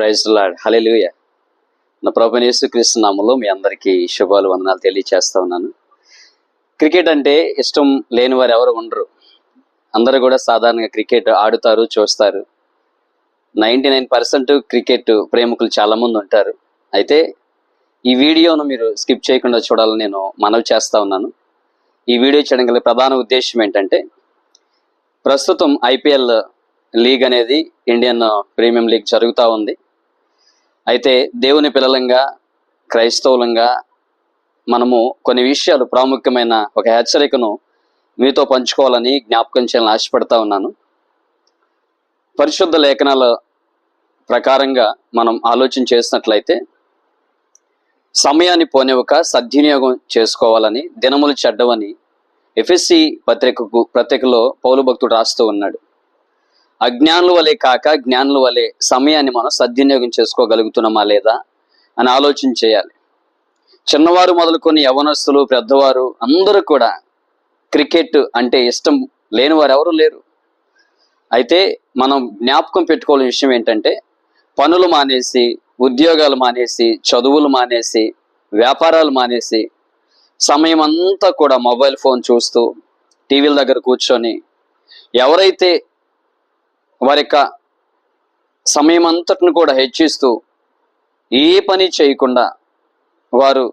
Praise lord hallelujah నా ప్రభు యేసుక్రీస్తు నామంలో మీ అందరికీ శుభాలు వందనాలు తెలియచేస్తా ఉన్నాను. క్రికెట్ అంటే ఇష్టం లేని వారు ఎవరు ఉండరు. అందరూ కూడా సాధారణంగా క్రికెట్ ఆడుతారు చూస్తారు. నైంటీ నైన్ పర్సెంట్ క్రికెట్ ప్రేమికులు చాలామంది ఉంటారు. అయితే ఈ వీడియోను మీరు స్కిప్ చేయకుండా చూడాలని నేను మనవి చేస్తా ఉన్నాను. ఈ వీడియో చేయడం గల ప్రధాన ఉద్దేశం ఏంటంటే ప్రస్తుతం ఐపీఎల్ లీగ్ అనేది ఇండియన్ ప్రీమియం లీగ్ జరుగుతూ ఉంది. అయితే దేవుని పిల్లలంగా క్రైస్తవులంగా మనము కొన్ని విషయాలు ప్రాముఖ్యమైన ఒక హెచ్చరికను మీతో పంచుకోవాలని జ్ఞాపకం చేయాలని ఆశపడతా ఉన్నాను. పరిశుద్ధ లేఖనాల ప్రకారంగా మనం ఆలోచన చేసినట్లయితే సమయాన్ని పోనివ్వక సద్వినియోగం చేసుకోవాలని దినములు చెడ్డవని ఎఫ్ఎస్సి పత్రికకు పత్రికలో పౌలు భక్తుడు రాస్తూ ఉన్నాడు. అజ్ఞానుల వలె కాక జ్ఞానుల వలె సమయాన్ని మనం సద్వినియోగం చేసుకోగలుగుతున్నామా లేదా అని ఆలోచన చేయాలి. చిన్నవారు మొదలుకొని యవనస్తులు పెద్దవారు అందరూ కూడా క్రికెట్ అంటే ఇష్టం లేని వారు ఎవరు లేరు. అయితే మనం జ్ఞాపకం పెట్టుకోవాల్సిన విషయం ఏంటంటే పనులు మానేసి ఉద్యోగాలు మానేసి చదువులు మానేసి వ్యాపారాలు మానేసి సమయం అంతా కూడా మొబైల్ ఫోన్ చూస్తూ టీవీల దగ్గర కూర్చొని ఎవరైతే వారి యొక్క సమయం అంతటిని కూడా హెచ్చిస్తూ ఏ పని చేయకుండా వారు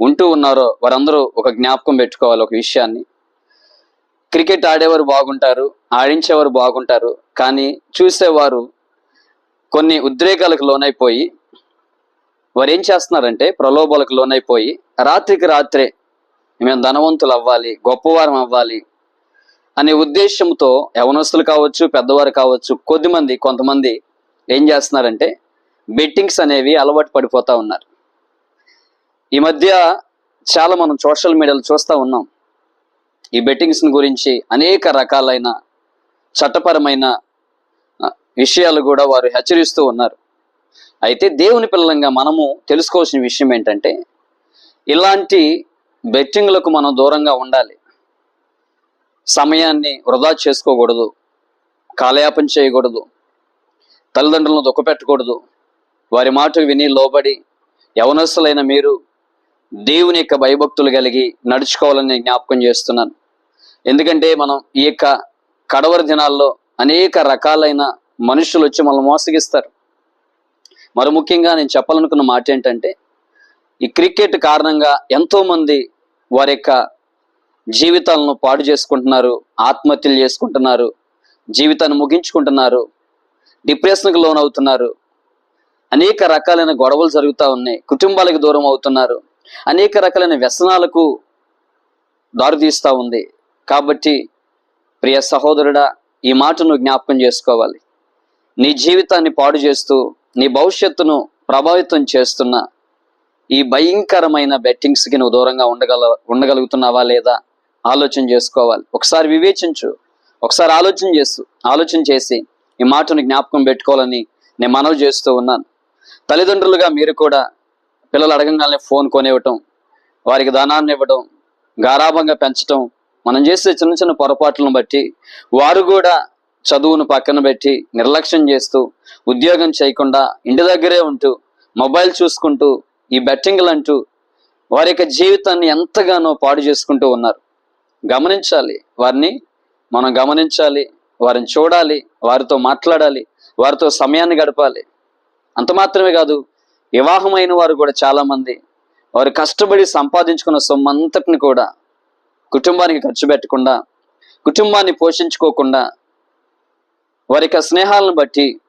ఉంటూ ఉన్నారో వారందరూ ఒక జ్ఞాపకం పెట్టుకోవాలి ఒక విషయాన్ని. క్రికెట్ ఆడేవారు బాగుంటారు ఆడించేవారు బాగుంటారు కానీ చూసేవారు కొన్ని ఉద్రేకాలకు లోనైపోయి వారు ఏం చేస్తున్నారంటే ప్రలోభాలకు లోనైపోయి రాత్రికి రాత్రే మేము ధనవంతులు అవ్వాలి గొప్పవారం అవ్వాలి అనే ఉద్దేశంతో యవనస్తులు కావచ్చు పెద్దవారు కావచ్చు కొద్దిమంది కొంతమంది ఏం చేస్తున్నారంటే బెట్టింగ్స్ అనేవి అలవాటు పడిపోతూ ఉన్నారు. ఈ మధ్య చాలా మనం సోషల్ మీడియాలో చూస్తూ ఉన్నాం. ఈ బెట్టింగ్స్ని గురించి అనేక రకాలైన చట్టపరమైన విషయాలు కూడా వారు హెచ్చరిస్తూ ఉన్నారు. అయితే దేవుని పిల్లలంగా మనము తెలుసుకోవాల్సిన విషయం ఏంటంటే ఇలాంటి బెట్టింగ్లకు మనం దూరంగా ఉండాలి. సమయాన్ని వృధా చేసుకోకూడదు కాలయాపన చేయకూడదు తల్లిదండ్రులను దుఃఖపెట్టకూడదు. వారి మాట విని లోబడి యవనస్తులైన మీరు దేవుని యొక్క భయభక్తులు కలిగి నడుచుకోవాలని జ్ఞాపకం చేస్తున్నాను. ఎందుకంటే మనం ఈ యొక్క కడవరి దినాల్లో అనేక రకాలైన మనుషులు వచ్చి మనల్ని మోసగిస్తారు. మరి ముఖ్యంగా నేను చెప్పాలనుకున్న మాట ఏంటంటే ఈ క్రికెట్ కారణంగా ఎంతోమంది వారి యొక్క జీవితాలను పాడు చేసుకుంటున్నారు ఆత్మహత్యలు చేసుకుంటున్నారు జీవితాన్ని ముగించుకుంటున్నారు డిప్రెషన్కి లోనవుతున్నారు. అనేక రకాలైన గొడవలు జరుగుతూ ఉన్నాయి కుటుంబాలకు దూరం అవుతున్నారు. అనేక రకాలైన వ్యసనాలకు దారితీస్తూ ఉంది. కాబట్టి ప్రియ సహోదరుడా ఈ మాటను జ్ఞాపకం చేసుకోవాలి. నీ జీవితాన్ని పాడు చేస్తూ నీ భవిష్యత్తును ప్రభావితం చేస్తున్న ఈ భయంకరమైన బెట్టింగ్స్కి నువ్వు దూరంగా ఉండగల ఉండగలుగుతున్నావా లేదా? ఆలోచన చేసుకోవాలి. ఒకసారి వివేచించు. ఒకసారి ఆలోచన చేస్తూ ఆలోచన చేసి ఈ మాటను జ్ఞాపకం పెట్టుకోవాలని నేను మనవి చేస్తూ ఉన్నాను. తల్లిదండ్రులుగా మీరు కూడా పిల్లలు అడగంగానే ఫోన్ కొనివ్వటం వారికి ధనాన్ని ఇవ్వడం గారాభంగా పెంచటం మనం చేసే చిన్న చిన్న పొరపాట్లను బట్టి వారు కూడా చదువును పక్కన పెట్టి నిర్లక్ష్యం చేస్తూ ఉద్యోగం చేయకుండా ఇంటి దగ్గరే ఉంటూ మొబైల్ చూసుకుంటూ ఈ బెట్టింగ్లు అంటూ వారి యొక్క జీవితాన్ని ఎంతగానో పాడు చేసుకుంటూ ఉన్నారు. గమనించాలి. వారిని మనం గమనించాలి. వారిని చూడాలి. వారితో మాట్లాడాలి. వారితో సమయాన్ని గడపాలి. అంత మాత్రమే కాదు వివాహమైన వారు కూడా చాలామంది వారు కష్టపడి సంపాదించుకున్న సొమ్ము అంతటిని కూడా కుటుంబానికి ఖర్చు పెట్టకుండా కుటుంబాన్ని పోషించుకోకుండా వారి యొక్క స్నేహాలను బట్టి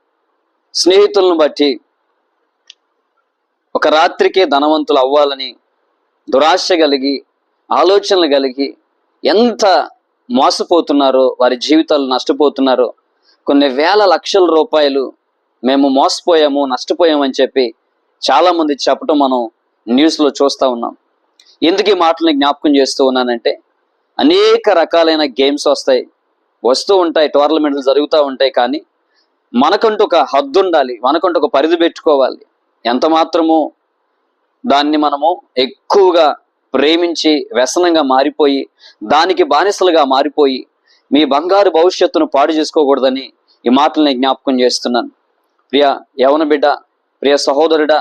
స్నేహితులను బట్టి ఒక రాత్రికే ధనవంతులు అవ్వాలని దురాశ కలిగి ఆలోచనలు కలిగి ఎంత మోసపోతున్నారో వారి జీవితాలు నష్టపోతున్నారో కొన్ని వేల లక్షల రూపాయలు మేము మోసపోయాము నష్టపోయామని చెప్పి చాలామంది చెప్పటం మనం న్యూస్లో చూస్తూ ఉన్నాం. ఎందుకు ఈ మాటల్ని జ్ఞాపకం చేస్తూ ఉన్నానంటే అనేక రకాలైన గేమ్స్ వస్తాయి. వస్తూ ఉంటాయి టోర్నమెంట్లు జరుగుతూ ఉంటాయి కానీ మనకంటూ ఒక హద్దు ఉండాలి మనకంటూ ఒక పరిధి పెట్టుకోవాలి. ఎంత మాత్రము దాన్ని మనము ఎక్కువగా ప్రేమించి వ్యసనంగా మారిపోయి దానికి బానిసలుగా మారిపోయి మీ బంగారు భవిష్యత్తును పాడు చేసుకోకూడదని ఈ మాటల్ని జ్ఞాపకం చేస్తున్నాను. ప్రియ యవన బిడ్డ ప్రియ సహోదరుడా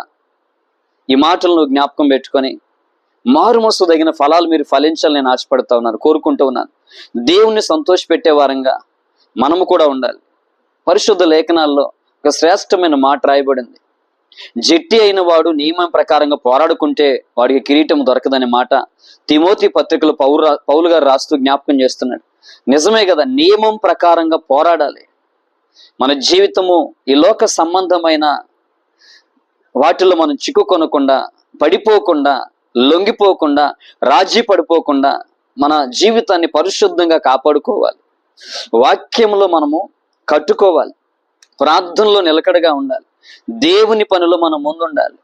ఈ మాటలను జ్ఞాపకం పెట్టుకొని మారుమసు తగిన ఫలాలు మీరు ఫలించాలని నేను ఆశపడుతూ ఉన్నాను కోరుకుంటూ ఉన్నాను. దేవుణ్ణి సంతోషపెట్టే వారంగా మనము కూడా ఉండాలి. పరిశుద్ధ లేఖనాల్లో ఒక శ్రేష్టమైన మాట రాయబడింది. జట్టి అయిన వాడు నియమం ప్రకారంగా పోరాడుకుంటే వాడికి కిరీటం దొరకదనే మాట తిమోతి పత్రికలు పౌరు పౌలు గారు రాస్తూ జ్ఞాపకం చేస్తున్నాడు. నిజమే కదా నియమం ప్రకారంగా పోరాడాలి. మన జీవితము ఈ లోక సంబంధమైన వాటిలో మనం చిక్కుకొనకుండా పడిపోకుండా లొంగిపోకుండా రాజీ పడిపోకుండా మన జీవితాన్ని పరిశుద్ధంగా కాపాడుకోవాలి. వాక్యంలో మనము కట్టుకోవాలి. ప్రార్థనలో నిలకడగా ఉండాలి. దేవుని పనిలో మనం ముందుండాలి.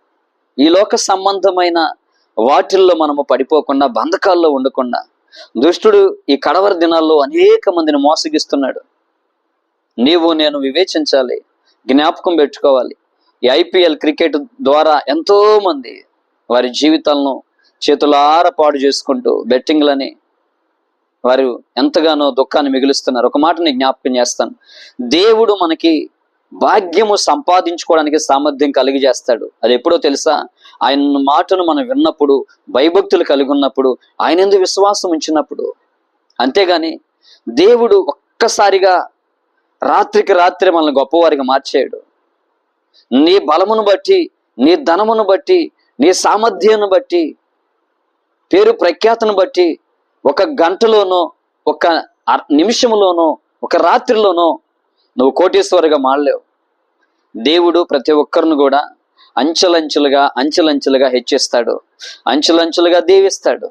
ఈ లోక సంబంధమైన వాటిల్లో మనము పడిపోకుండా బంధకాల్లో ఉండకుండా దుష్టుడు ఈ కడవరి దినాల్లో అనేక మందిని మోసగిస్తున్నాడు. నీవు నేను వివేచించాలి జ్ఞాపకం పెట్టుకోవాలి. ఈ ఐపీఎల్ క్రికెట్ ద్వారా ఎంతో మంది వారి జీవితాలను చేతులార పాడు చేసుకుంటూ బెట్టింగ్లని వారు ఎంతగానో దుఃఖాన్ని మిగులుస్తున్నారు. ఒక మాట నేను జ్ఞాపకం చేస్తాను. దేవుడు మనకి భాగ్యము సంపాదించుకోవడానికి సామర్థ్యం కలిగి చేస్తాడు. అది ఎప్పుడో తెలుసా? ఆయన మాటను మనం విన్నప్పుడు భయభక్తులు కలిగి ఉన్నప్పుడు ఆయన ఎందుకు విశ్వాసం ఉంచినప్పుడు. అంతేగాని దేవుడు ఒక్కసారిగా రాత్రికి రాత్రి మనల్ని గొప్పవారిగా మార్చేయడు. నీ బలమును బట్టి నీ ధనమును బట్టి నీ సామర్థ్యాన్ని బట్టి పేరు ప్రఖ్యాతను బట్టి ఒక గంటలోనో ఒక నిమిషంలోనో ఒక రాత్రిలోనో నువ్వు కోటీశ్వరుగా మాడలేవు దేవుడు ప్రతి ఒక్కరిని కూడా అంచెలంచెలుగా అంచెలంచెలుగా హెచ్చిస్తాడు. అంచెలంచెలుగా దీవిస్తాడు.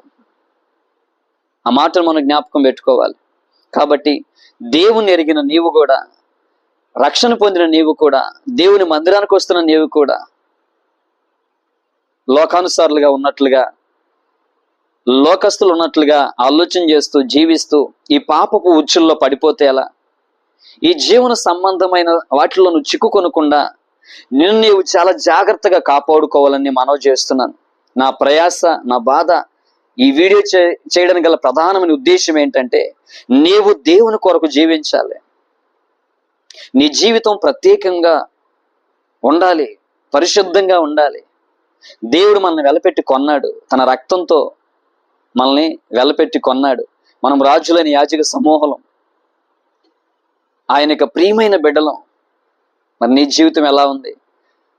ఆ మాటను మనం జ్ఞాపకం పెట్టుకోవాలి. కాబట్టి దేవుని ఎరిగిన నీవు కూడా రక్షణ పొందిన నీవు కూడా దేవుని మందిరానికి వస్తున్న నీవు కూడా లోకానుసారులుగా ఉన్నట్లుగా లోకస్తులు ఉన్నట్లుగా ఆలోచన చేస్తూ జీవిస్తూ ఈ పాపపు ఉచ్చుల్లో పడిపోతే ఎలా? ఈ జీవన సంబంధమైన వాటిలో నువ్వు చిక్కుకొనకుండా నిన్ను నీవు చాలా జాగ్రత్తగా కాపాడుకోవాలని మనవి చేస్తున్నాను. నా ప్రయాస నా బాధ ఈ వీడియో చే చేయడానికి గల ప్రధానమైన ఉద్దేశం ఏంటంటే నీవు దేవుని కొరకు జీవించాలి. నీ జీవితం ప్రత్యేకంగా ఉండాలి పరిశుద్ధంగా ఉండాలి. దేవుడు మనల్ని వెలపెట్టి కొన్నాడు. తన రక్తంతో మనల్ని వెలపెట్టి కొన్నాడు. మనం రాజులని యాజక సమూహం ఆయన యొక్క ప్రియమైన బిడ్డలం. మరి నీ జీవితం ఎలా ఉంది?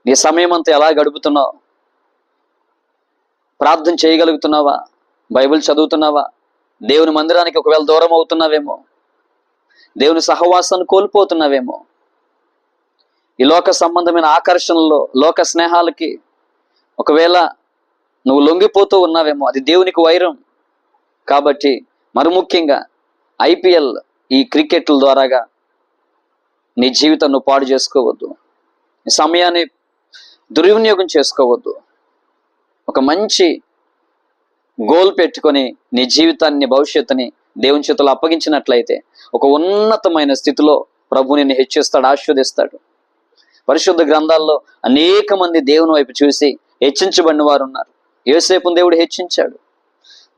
నీ సమయం అంతా ఎలా గడుపుతున్నావు? ప్రార్థన చేయగలుగుతున్నావా? బైబిల్ చదువుతున్నావా? దేవుని మందిరానికి ఒకవేళ దూరం అవుతున్నావేమో? దేవుని సహవాసాన్ని కోల్పోతున్నావేమో? ఈ లోక సంబంధమైన ఆకర్షణలో లోక స్నేహాలకి ఒకవేళ నువ్వు లొంగిపోతూ ఉన్నావేమో అది దేవునికి వైరం. కాబట్టి మరి ముఖ్యంగా ఐపీఎల్ ఈ క్రికెట్ల ద్వారాగా నీ జీవితం నువ్వు పాడు చేసుకోవద్దు. నీ సమయాన్ని దుర్వినియోగం చేసుకోవద్దు. ఒక మంచి గోల్ పెట్టుకొని నీ జీవితాన్ని భవిష్యత్తుని దేవుని చేతులు అప్పగించినట్లయితే ఒక ఉన్నతమైన స్థితిలో ప్రభు నిన్ను హెచ్చిస్తాడు ఆశీర్వదిస్తాడు. పరిశుద్ధ గ్రంథాల్లో అనేక మంది దేవుని వైపు చూసి హెచ్చించబడిన వారు ఉన్నారు. యోసేపును దేవుడు హెచ్చించాడు.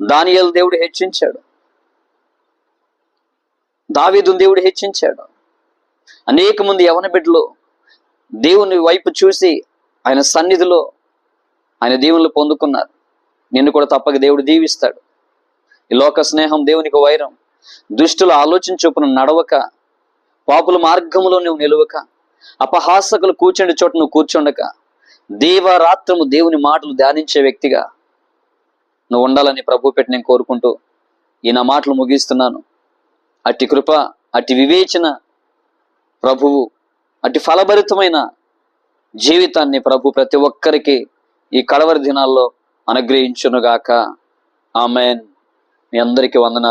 దానియల్ దేవుడు హెచ్చించాడు. దావీదును దేవుడు హెచ్చించాడు. అనేక మంది యవన బిడ్డలు దేవుని వైపు చూసి ఆయన సన్నిధిలో ఆయన దీవులు పొందుకున్నారు. నిన్ను కూడా తప్పక దేవుడు దీవిస్తాడు. ఈ లోక స్నేహం దేవునికి వైరం. దుష్టుల ఆలోచన చొప్పున నడవక పాపుల మార్గములో నువ్వు నిలవక అపహాసకులు కూర్చుండే చోట నువ్వు కూర్చుండక దేవరాత్రము దేవుని మాటలు ధ్యానించే వ్యక్తిగా నువ్వు ఉండాలని ప్రభు పెట్టి నేను కోరుకుంటూ ఈ నా మాటలు ముగిస్తున్నాను. అట్టి కృప అట్టి వివేచన ప్రభువు. అటు ఫలభరితమైన జీవితాన్ని ప్రభు ప్రతి ఒక్కరికి ఈ కడవరి దినాల్లో అనుగ్రహించునుగాక. ఆమెన్. మీ అందరికీ వందన